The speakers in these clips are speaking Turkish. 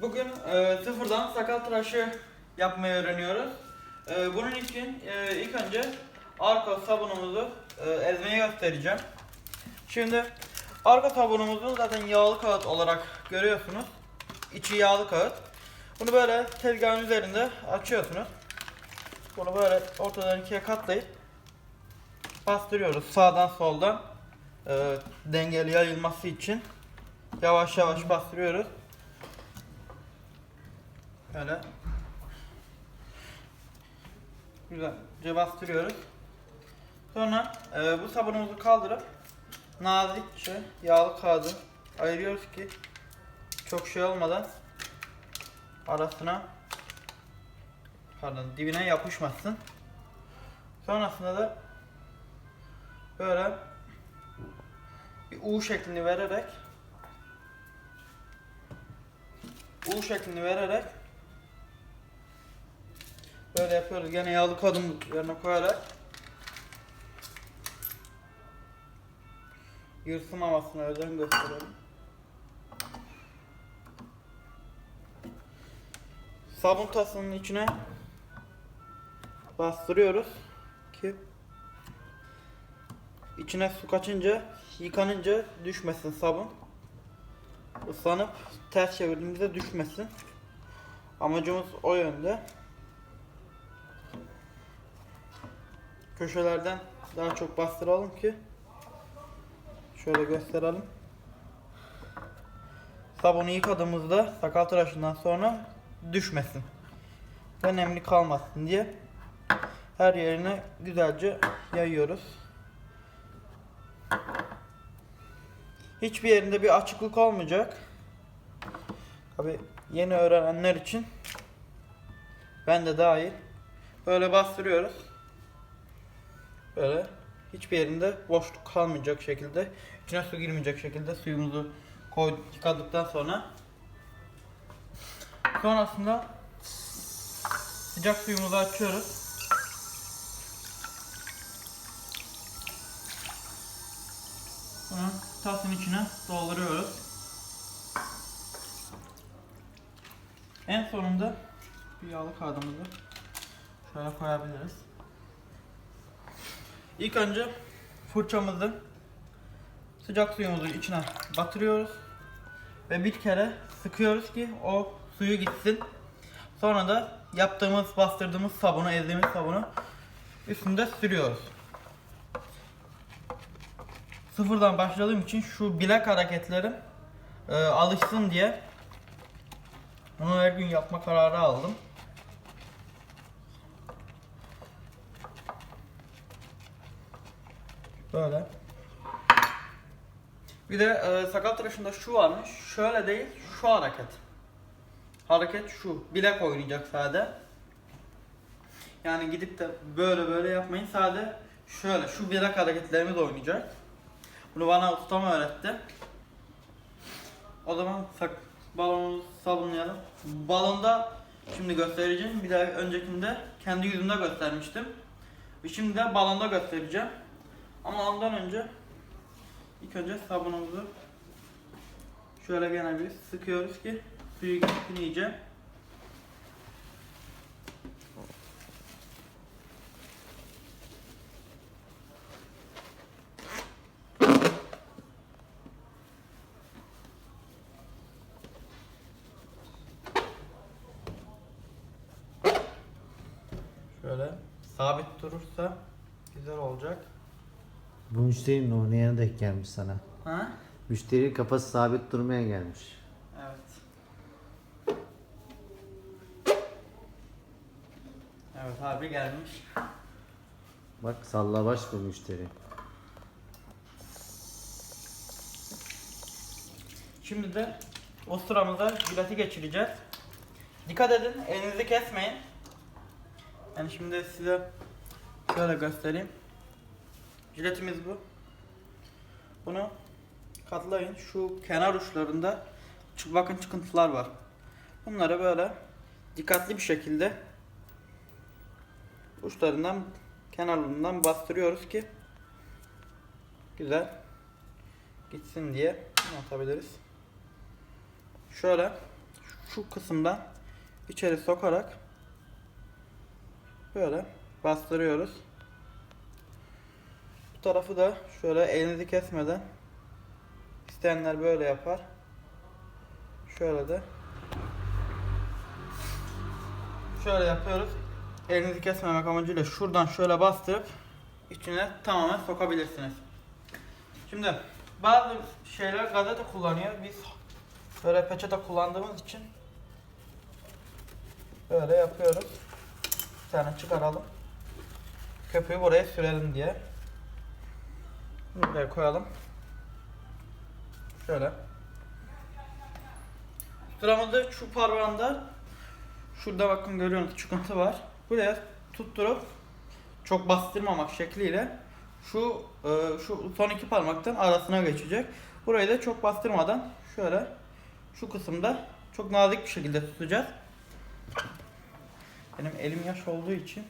Bugün e, sıfırdan sakal tıraşı yapmayı öğreniyoruz. E, bunun için e, ilk önce arka sabunumuzu e, ezmeyi göstereceğim. Şimdi arka sabunumuzu zaten yağlı kağıt olarak görüyorsunuz. İçi yağlı kağıt. Bunu böyle tezgahın üzerinde açıyorsunuz. Bunu böyle ortadan ikiye katlayıp bastırıyoruz sağdan soldan e, dengeli yayılması için yavaş yavaş bastırıyoruz. Böyle güzelce bastırıyoruz. Sonra e, bu sabunumuzu kaldırıp nazikçe yağlı kağıdı ayırıyoruz ki çok şey olmadan arasına pardon dibine yapışmasın. Sonrasında da böyle bir U şeklini vererek U şeklini vererek böyle yapıyoruz. Gene yağlı kadın yerine koyarak yırtılmamasına özen gösterelim. Sabun tasının içine bastırıyoruz ki içine su kaçınca yıkanınca düşmesin sabun. Islanıp ters çevirdiğimizde düşmesin. Amacımız o yönde. Köşelerden daha çok bastıralım ki şöyle gösterelim. Sabunu yıkadığımızda sakal tıraşından sonra düşmesin. Ve nemli kalmasın diye her yerine güzelce yayıyoruz. Hiçbir yerinde bir açıklık olmayacak. Tabi yeni öğrenenler için ben de dahil böyle bastırıyoruz. Böyle hiçbir yerinde boşluk kalmayacak şekilde, içine su girmeyecek şekilde suyumuzu koyduk yıkadıktan sonra sonrasında sıcak suyumuzu açıyoruz. Bunu tasın içine dolduruyoruz. En sonunda bir yağlı kağıdımızı şöyle koyabiliriz. İlk önce fırçamızı sıcak suyumuzu içine batırıyoruz ve bir kere sıkıyoruz ki o suyu gitsin. Sonra da yaptığımız, bastırdığımız sabunu, ezdiğimiz sabunu üstünde sürüyoruz. Sıfırdan başladığım için şu bilek hareketlerim e, alışsın diye bunu her gün yapma kararı aldım. Böyle. Bir de e, sakal tıraşında şu varmış. Şöyle değil, şu hareket. Hareket şu. Bilek oynayacak sade. Yani gidip de böyle böyle yapmayın. Sade şöyle şu bilek hareketlerimiz oynayacak. Bunu bana ustam öğretti. O zaman sak balonumuzu sabunlayalım. Balonda şimdi göstereceğim. Bir daha öncekinde kendi yüzümde göstermiştim. Şimdi de balonda göstereceğim. Ama ondan önce ilk önce sabunumuzu şöyle gene bir sıkıyoruz ki suyu gitsin iyice. Şöyle sabit durursa güzel olacak. Bu müşterinin oynayana denk gelmiş sana. Ha? Müşteri kafası sabit durmaya gelmiş. Evet. Evet harbi gelmiş. Bak sallabaş bu müşteri. Şimdi de o sıramıza jileti geçireceğiz. Dikkat edin elinizi kesmeyin. Yani şimdi size şöyle göstereyim. Jiletimiz bu. Bunu katlayın. Şu kenar uçlarında bakın çıkıntılar var. Bunları böyle dikkatli bir şekilde uçlarından kenarlarından bastırıyoruz ki güzel gitsin diye atabiliriz. Şöyle şu kısımdan içeri sokarak böyle bastırıyoruz. Tarafı da şöyle elinizi kesmeden isteyenler böyle yapar. Şöyle de şöyle yapıyoruz. Elinizi kesmemek amacıyla şuradan şöyle bastırıp içine tamamen sokabilirsiniz. Şimdi bazı şeyler gazete kullanıyor. Biz böyle peçete kullandığımız için böyle yapıyoruz. Bir tane çıkaralım. Köpüğü buraya sürelim diye. Buraya koyalım. Şöyle. Sıramızda şu parmağında şurada bakın görüyorsunuz çıkıntı var. Buraya tutturup çok bastırmamak şekliyle şu e, şu son iki parmaktan arasına geçecek. Burayı da çok bastırmadan şöyle şu kısımda çok nazik bir şekilde tutacağız. Benim elim yaş olduğu için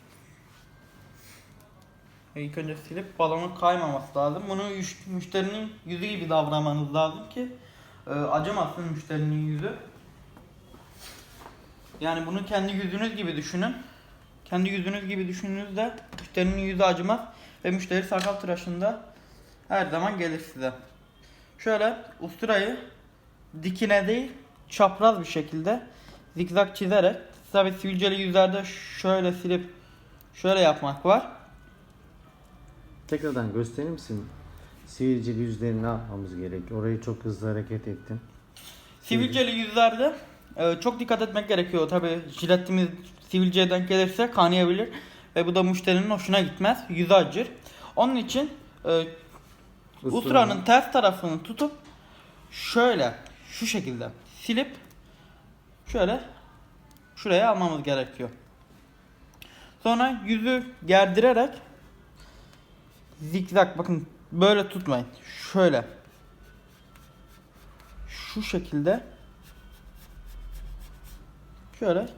ilk önce silip balonun kaymaması lazım. Bunu müşterinin yüzü gibi davranmanız lazım ki e, acımasın müşterinin yüzü. Yani bunu kendi yüzünüz gibi düşünün. Kendi yüzünüz gibi düşündüğünüzde müşterinin yüzü acımaz ve müşteri sakal tıraşında her zaman gelir size. Şöyle usturayı dikine değil çapraz bir şekilde zikzak çizerek tabi sivilceli yüzlerde şöyle silip şöyle yapmak var. Tekrardan gösterir misin? Sivilceli yüzleri ne yapmamız gerekiyor? Orayı çok hızlı hareket ettin. Sivilceli yüzlerde e, çok dikkat etmek gerekiyor. Tabi jiletimiz sivilceye denk gelirse kanayabilir ve bu da müşterinin hoşuna gitmez. Yüzü acır. Onun için e, Usturanın ters tarafını tutup şöyle şu şekilde silip şöyle şuraya almamız gerekiyor. Sonra yüzü gerdirerek zikzak bakın böyle tutmayın. Şöyle şu şekilde şöyle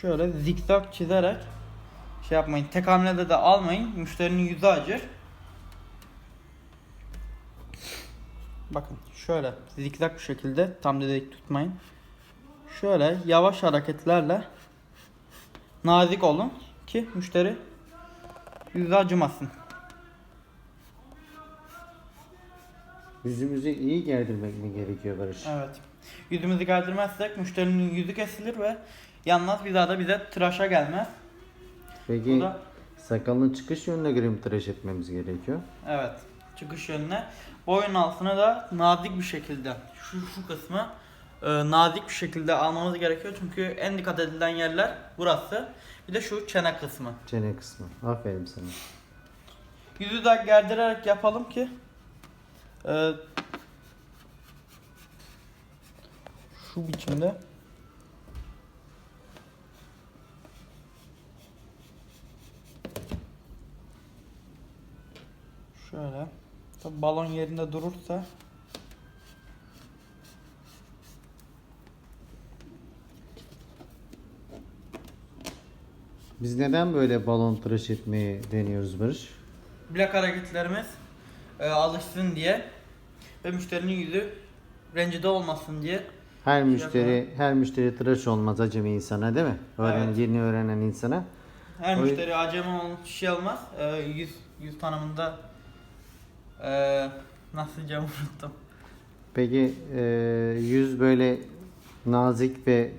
şöyle zikzak çizerek şey yapmayın. Tek hamlede de almayın. Müşterinin yüzü acır. Bakın şöyle zikzak bir şekilde tam dedik tutmayın. Şöyle yavaş hareketlerle nazik olun ki müşteri yüzü acımasın. Yüzümüzü iyi gerdirmek mi gerekiyor Barış? Evet. Yüzümüzü gerdirmezsek müşterinin yüzü kesilir ve yalnız bir daha da bize tıraşa gelmez. Peki Bu da sakalın çıkış yönüne göre mi tıraş etmemiz gerekiyor? Evet. Çıkış yönüne. Boyun altına da nazik bir şekilde şu şu kısmı e, nazik bir şekilde almamız gerekiyor. Çünkü en dikkat edilen yerler burası. Bir de şu çene kısmı. Çene kısmı. Aferin sana. Yüzü de gerdirerek yapalım ki e, şu biçimde şöyle Tabii balon yerinde durursa Biz neden böyle balon tıraş etmeyi deniyoruz Barış? bilek hareketlerimiz e, alışsın diye ve müşterinin yüzü rencide olmasın diye Her müşteri her müşteri tıraş olmaz acemi insana değil mi? Öğren, Evet. Yeni öğrenen insana. Her O- müşteri acemi olmuş şey olmaz. Ee, yüz, yüz tanımında ee, nasıl diyeceğim unuttum. Peki e, yüz böyle nazik ve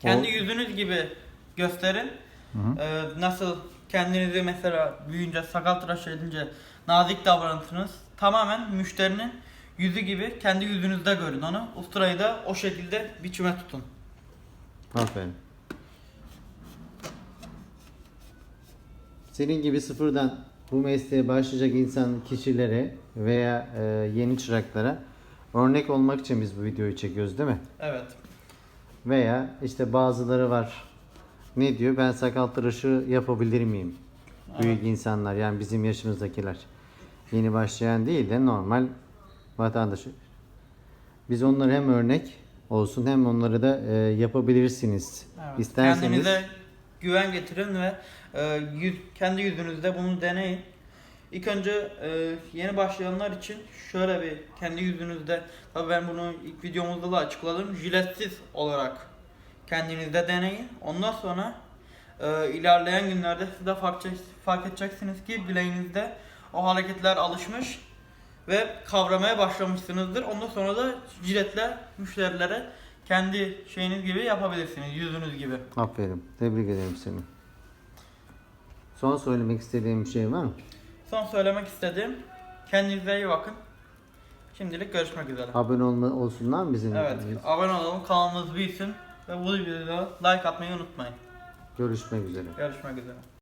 Kendi O- yüzünüz gibi gösterin. Hı hı. Ee, nasıl kendinizi mesela büyüyünce sakal tıraş edince nazik davranırsınız. Tamamen müşterinin yüzü gibi kendi yüzünüzde görün onu. Usturayı da o şekilde biçime tutun. Aferin. Senin gibi sıfırdan bu mesleğe başlayacak insan kişilere veya e, yeni çıraklara örnek olmak için biz bu videoyu çekiyoruz değil mi? Evet. Veya işte bazıları var. Ne diyor? Ben sakal tıraşı yapabilir miyim? Büyük insanlar yani bizim yaşımızdakiler. Yeni başlayan değil de normal vatandaş. Biz onlara hem örnek olsun hem onları da e, yapabilirsiniz. evet. İsterseniz Kendinize güven getirin ve e, yüz, kendi yüzünüzde bunu deneyin. İlk önce e, yeni başlayanlar için şöyle bir kendi yüzünüzde tabii ben bunu ilk videomuzda da açıkladım. Jiletsiz olarak kendinizde deneyin. Ondan sonra e, ilerleyen günlerde siz de fark, fark edeceksiniz ki bileğinizde o hareketler alışmış ve kavramaya başlamışsınızdır. Ondan sonra da jiletle müşterilere kendi şeyiniz gibi yapabilirsiniz, yüzünüz gibi. Aferin. Tebrik ederim seni. Son söylemek istediğim bir şey var mı? Son söylemek istediğim kendinize iyi bakın. Şimdilik görüşmek üzere. Abone olma, olsunlar mı bizim? Evet, abone olalım, kanalımız büyüsün ve bu videoda like atmayı unutmayın. Görüşmek üzere. Görüşmek üzere.